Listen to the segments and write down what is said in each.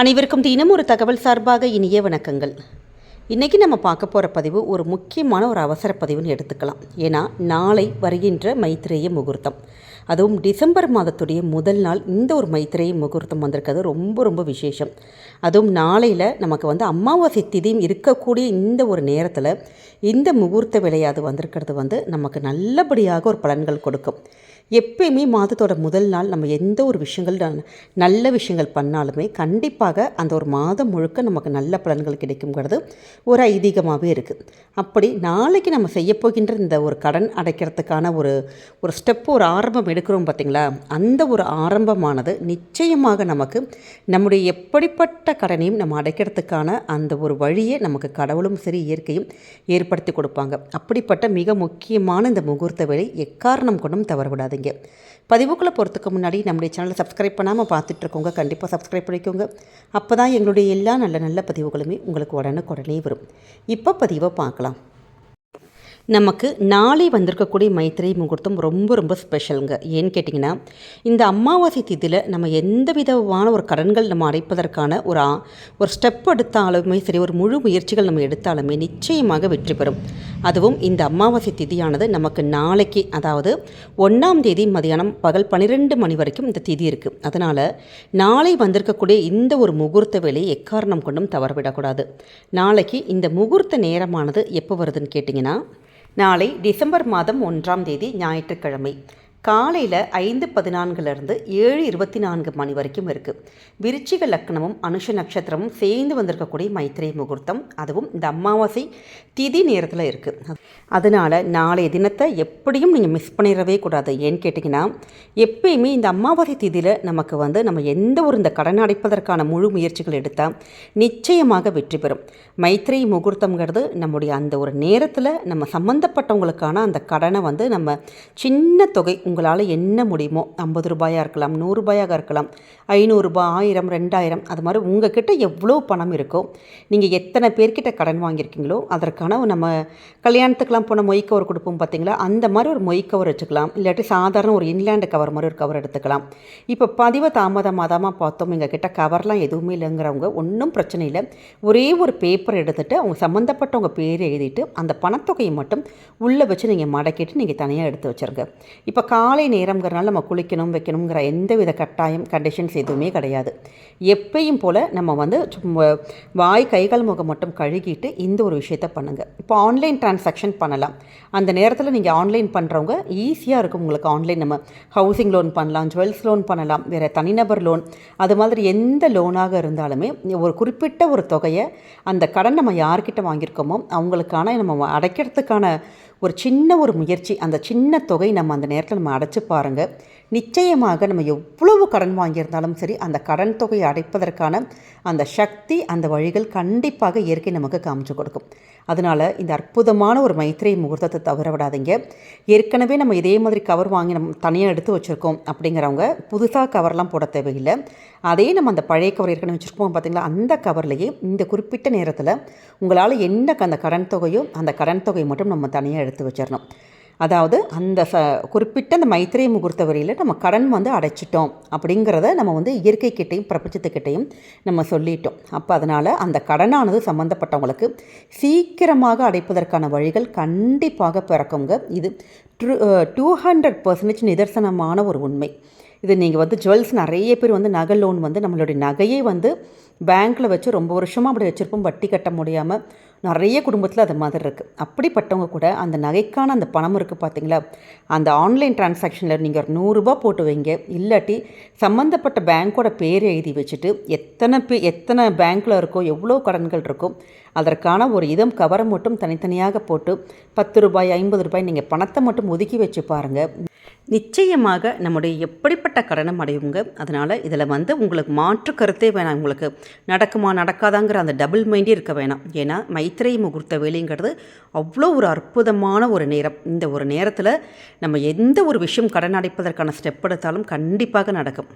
அனைவருக்கும் தினம் ஒரு தகவல் சார்பாக இனிய வணக்கங்கள். இன்றைக்கி நம்ம பார்க்க போகிற பதிவு ஒரு முக்கியமான ஒரு அவசர பதிவுன்னு எடுத்துக்கலாம். ஏன்னா நாளை வருகின்ற மைத்திரேய முகூர்த்தம். அதுவும் டிசம்பர் மாதத்துடைய முதல் நாள் இந்த ஒரு மைத்திரேய முகூர்த்தம் வந்திருக்கிறது ரொம்ப ரொம்ப விசேஷம். அதுவும் நாளையில் நமக்கு வந்து அமாவாசை திதியும் இருக்கக்கூடிய இந்த ஒரு நேரத்தில் இந்த முகூர்த்த விளையாது வந்திருக்கிறது வந்து நமக்கு நல்லபடியாக ஒரு பலன்கள் கொடுக்கும். எப்பயுமே மாதத்தோட முதல் நாள் நம்ம எந்த ஒரு விஷயங்கள் நல்ல விஷயங்கள் பண்ணாலுமே கண்டிப்பாக அந்த ஒரு மாதம் முழுக்க நமக்கு நல்ல பலன்கள் கிடைக்குங்கிறது ஒரு ஐதீகமாகவே இருக்குது அப்படி நாளைக்கு நம்ம செய்ய போகின்ற இந்த ஒரு கடன் அடைக்கிறதுக்கான ஒரு ஒரு ஸ்டெப் ஒரு ஆரம்பம் எடுக்கிறோம் பார்த்தீங்களா அந்த ஒரு ஆரம்பமானது நிச்சயமாக நமக்கு நம்முடைய எப்படிப்பட்ட கடனையும் நம்ம அடைக்கிறதுக்கான அந்த ஒரு வழியை நமக்கு கடவுளும் சரி இயற்கையும் ஏற்படுத்தி கொடுப்பாங்க. அப்படிப்பட்ட மிக முக்கியமான இந்த முகூர்த்த வேலை எக்காரணம் கொண்டும் தவற விடாதீங்க பதிவுக்குள்ளே போகிறதுக்கு முன்னாடி நம்முடைய சேனலை சப்ஸ்கிரைப் பண்ணாமல் பார்த்துட்ருக்கோங்க கண்டிப்பாக சப்ஸ்கிரைப் பண்ணிக்கோங்க. அப்போ தான் எங்களுடைய எல்லா நல்ல நல்ல பதிவுகளுமே உங்களுக்கு உடனுக்குடனே வரும். இப்போ பதிவை பார்க்கலாம். நமக்கு நாளை வந்திருக்கக்கூடிய மைத்திரை முகூர்த்தம் ரொம்ப ரொம்ப ஸ்பெஷலுங்க ஏன்னு கேட்டிங்கன்னா இந்த அமாவாசை திதியில் நம்ம எந்த விதமான ஒரு கடன்கள் நம்ம அடைப்பதற்கான ஒரு ஒரு ஸ்டெப் எடுத்தாலுமே சரி ஒரு முழு முயற்சிகள் நம்ம எடுத்தாலுமே நிச்சயமாக வெற்றி பெறும். அதுவும் இந்த அமாவாசை திதியானது நமக்கு நாளைக்கு அதாவது ஒன்றாம் தேதி மதியானம் பகல் பன்னிரெண்டு மணி வரைக்கும் இந்த திதி இருக்குது அதனால் நாளை வந்திருக்கக்கூடிய இந்த ஒரு முகூர்த்த வேலையை எக்காரணம் கொண்டும் தவறவிடக்கூடாது. நாளைக்கு இந்த முகூர்த்த நேரமானது எப்போ வருதுன்னு கேட்டிங்கன்னா நாளை டிசம்பர் மாதம் ஒன்றாம் தேதி ஞாயிற்றுக்கிழமை. காலையில் ஐந்து பதினான்குலேருந்து ஏழு இருபத்தி நான்கு மணி வரைக்கும் இருக்குது விருச்சிக லக்னமும் அனுஷ நட்சத்திரமும் சேர்ந்து வந்திருக்கக்கூடிய மைத்திரை முகூர்த்தம். அதுவும் இந்த அமாவாசை திதி நேரத்தில் இருக்குது அதனால் நாளைய தினத்தை எப்படியும் நீங்கள் மிஸ் பண்ணிடவே கூடாது. ஏன்னு கேட்டிங்கன்னா எப்பயுமே இந்த அமாவாசை திதியில் நமக்கு வந்து நம்ம எந்த ஒரு இந்த கடன் அடைப்பதற்கான முழு முயற்சிகள் எடுத்தால் நிச்சயமாக வெற்றி பெறும். மைத்திரை முகூர்த்தங்கிறது நம்முடைய அந்த ஒரு நேரத்தில் நம்ம சம்மந்தப்பட்டவங்களுக்கான அந்த கடனை வந்து நம்ம சின்ன தொகை உங்களால் என்ன முடியுமோ ஐம்பது ரூபாயாக இருக்கலாம் நூறுரூபாயாக இருக்கலாம் ஐநூறுரூபா ஆயிரம் ரெண்டாயிரம் அது மாதிரி உங்ககிட்ட எவ்வளோ பணம் இருக்கோ நீங்கள் எத்தனை பேர்கிட்ட கடன் வாங்கியிருக்கீங்களோ அதற்கான நம்ம கல்யாணத்துக்கெலாம் போன மொய் கவர் கொடுப்போம் பார்த்தீங்களா? அந்த மாதிரி ஒரு மொய் கவர் வச்சுக்கலாம். இல்லாட்டி சாதாரண ஒரு இன்லேண்டு கவர் மாதிரி ஒரு கவர் எடுத்துக்கலாம். இப்போ பதிவை தாமதம் மாதமாக பார்த்தோம். எங்கள் கிட்ட கவர்லாம் எதுவுமே இல்லைங்கிறவங்க ஒன்றும் பிரச்சனை இல்லை. ஒரே ஒரு பேப்பர் எடுத்துகிட்டு அவங்க சம்மந்தப்பட்டவங்க பேர் எழுதிட்டு அந்த பணத்தொகையை மட்டும் உள்ளே வச்சு நீங்கள் மடக்கிட்டு நீங்கள் தனியாக எடுத்து வச்சுருங்க. இப்போ கா காலை நேரங்கிறனால நம்ம குளிக்கணும் வைக்கணுங்கிற எந்த வித கட்டாயம் கண்டிஷன்ஸ் எதுவுமே கிடையாது. எப்பயும் போல் நம்ம வந்து சும்மா வாய் கைகள் முகம் மட்டும் கழுகிட்டு இந்த ஒரு விஷயத்த பண்ணுங்கள் இப்போ ஆன்லைன் டிரான்சாக்ஷன் பண்ணலாம். அந்த நேரத்தில் நீங்கள் ஆன்லைன் பண்ணுறவங்க ஈஸியாக இருக்கும் உங்களுக்கு ஆன்லைன் நம்ம ஹவுசிங் லோன் பண்ணலாம் ஜுவல்ஸ் லோன் பண்ணலாம் வேறு தனிநபர் லோன் அது மாதிரி எந்த லோனாக இருந்தாலுமே ஒரு குறிப்பிட்ட ஒரு தொகையை அந்த கடன் நம்ம யார்கிட்ட வாங்கியிருக்கோமோ அவங்களுக்கான நம்ம அடைக்கிறதுக்கான ஒரு சின்ன ஒரு முயற்சி அந்த சின்ன தொகை நம்ம அந்த நேரத்தில் நம்ம அடைச்சு பாருங்கள் நிச்சயமாக நம்ம எவ்வளவு கடன் வாங்கியிருந்தாலும் சரி அந்த கடன் தொகையை அடைப்பதற்கான அந்த சக்தி அந்த வழிகள் கண்டிப்பாக இயற்கை நமக்கு காமிச்சு கொடுக்கும். அதனால் இந்த அற்புதமான ஒரு மைத்திரை முகூர்த்தத்தை தவற விடாதீங்க. ஏற்கனவே நம்ம இதே மாதிரி கவர் வாங்கி நம்ம தனியாக எடுத்து வச்சுருக்கோம் அப்படிங்கிறவங்க புதுசாக கவர்லாம் போட தேவையில்லை. அதே நம்ம அந்த பழைய கவர் ஏற்கனவே வச்சுருப்போம் பார்த்திங்களா அந்த கவர்லேயே இந்த குறிப்பிட்ட நேரத்தில் உங்களால் என்ன அந்த கடன் தொகையோ அந்த கடன் தொகையை மட்டும் நம்ம தனியாக எடுத்து வச்சிடணும் அதாவது அந்த ச குறிப்பிட்ட அந்த மைத்திரை முகூர்த்த வரியில் நம்ம கடன் வந்து அடைச்சிட்டோம் அப்படிங்கிறத நம்ம வந்து இயற்கைக்கிட்டையும் பிரபஞ்சத்துக்கிட்டையும் நம்ம சொல்லிட்டோம். அப்போ அதனால் அந்த கடனானது சம்மந்தப்பட்டவங்களுக்கு சீக்கிரமாக அடைப்பதற்கான வழிகள் கண்டிப்பாக பிறக்குங்க. இது டூ ஹண்ட்ரட் பர்சன்டேஜ் நிதர்சனமான ஒரு உண்மை. இது நீங்கள் வந்து ஜுவல்ஸ் நிறைய பேர் வந்து நகை லோன் வந்து நம்மளுடைய நகையை வந்து பேங்க்கில் வச்சு ரொம்ப வருஷமாக அப்படி வச்சுருப்போம். வட்டி கட்ட முடியாமல் நிறைய குடும்பத்தில் அது மாதிரி இருக்குது அப்படிப்பட்டவங்க கூட அந்த நகைக்கான அந்த பணம் இருக்குது பார்த்தீங்களா அந்த ஆன்லைன் டிரான்சாக்ஷனில் நீங்கள் ஒரு நூறுரூபா போட்டு வைங்க. இல்லாட்டி சம்மந்தப்பட்ட பேங்க்கோட பேர் எழுதி வச்சுட்டு எத்தனை பே எத்தனை பேங்க்கில் இருக்கோ எவ்வளோ கடன்கள் இருக்கோ அதற்கான ஒரு இதம் கவரை மட்டும் தனித்தனியாக போட்டு பத்து ரூபாய் ஐம்பது ரூபாய் நீங்கள் பணத்தை மட்டும் ஒதுக்கி வச்சு பாருங்கள் நிச்சயமாக நம்முடைய எப்படிப்பட்ட கடனம் அடையுங்க? அதனால் இதில் வந்து உங்களுக்கு மாற்று கருத்தே வேணாம். உங்களுக்கு நடக்குமா நடக்காதாங்கிற அந்த டபுள் மைண்டே இருக்க வேணாம். ஏன்னா மைத்திரை முகூர்த்த வேலைங்கிறது அவ்வளோ ஒரு அற்புதமான ஒரு நேரம். இந்த ஒரு நேரத்தில் நம்ம எந்த ஒரு விஷயம் கடன் அடைப்பதற்கான ஸ்டெப் எடுத்தாலும் கண்டிப்பாக நடக்கும்.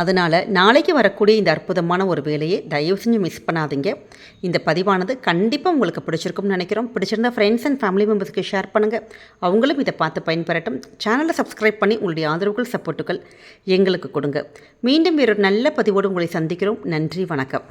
அதனால் நாளைக்கு வரக்கூடிய இந்த அற்புதமான ஒரு வேலையை தயவு செஞ்சு மிஸ் பண்ணாதீங்க. இந்த பதிவானது கண்டிப்பாக உங்களுக்கு பிடிச்சிருக்கும்னு நினைக்கிறோம். பிடிச்சிருந்தா ஃப்ரெண்ட்ஸ் அண்ட் ஃபேமிலி மெம்பர்ஸ்க்கு ஷேர் பண்ணுங்கள் அவங்களும் இதை பார்த்து பயன்பெறட்டும். சேனலை சப்ஸ்கிரைப் பண்ணி உங்களுடைய ஆதரவுகள் சப்போர்ட்டுகள் எங்களுக்கு கொடுங்க. மீண்டும் வேறொரு நல்ல பதிவோடு உங்களை சந்திக்கிறோம். நன்றி வணக்கம்.